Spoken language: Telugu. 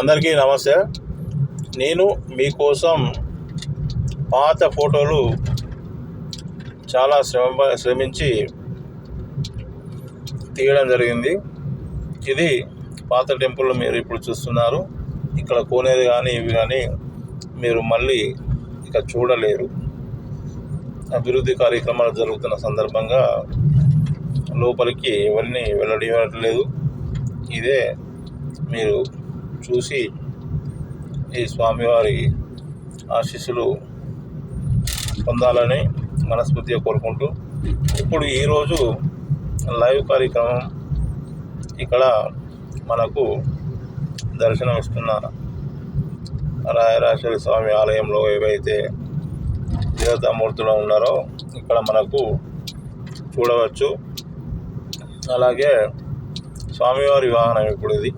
అందరికీ నమస్తే. నేను మీకోసం పాత ఫోటోలు చాలా శ్రమ శ్రమించి తీయడం జరిగింది. ఇది పాత టెంపుల్ మీరు ఇప్పుడు చూస్తున్నారు. ఇక్కడ కోనేరు కానీ ఇవి కానీ మీరు మళ్ళీ ఇక చూడలేరు. అభివృద్ధి కార్యక్రమాలు జరుగుతున్న సందర్భంగా లోపలికి ఎవరిని వెళ్ళనివ్వట్లేదు. ఇదే మీరు చూసి ఈ స్వామివారి ఆశీస్సులు పొందాలని మనస్ఫూర్తిగా కోరుకుంటూ ఇప్పుడు ఈరోజు లైవ్ కార్యక్రమం ఇక్కడ మనకు దర్శనం ఇస్తున్న రాయరాశ్వరి స్వామి ఆలయంలో ఏవైతే దేవతామూర్తులు ఉన్నారో ఇక్కడ మనకు చూడవచ్చు. అలాగే స్వామివారి వాహనం ఇప్పుడు ఇది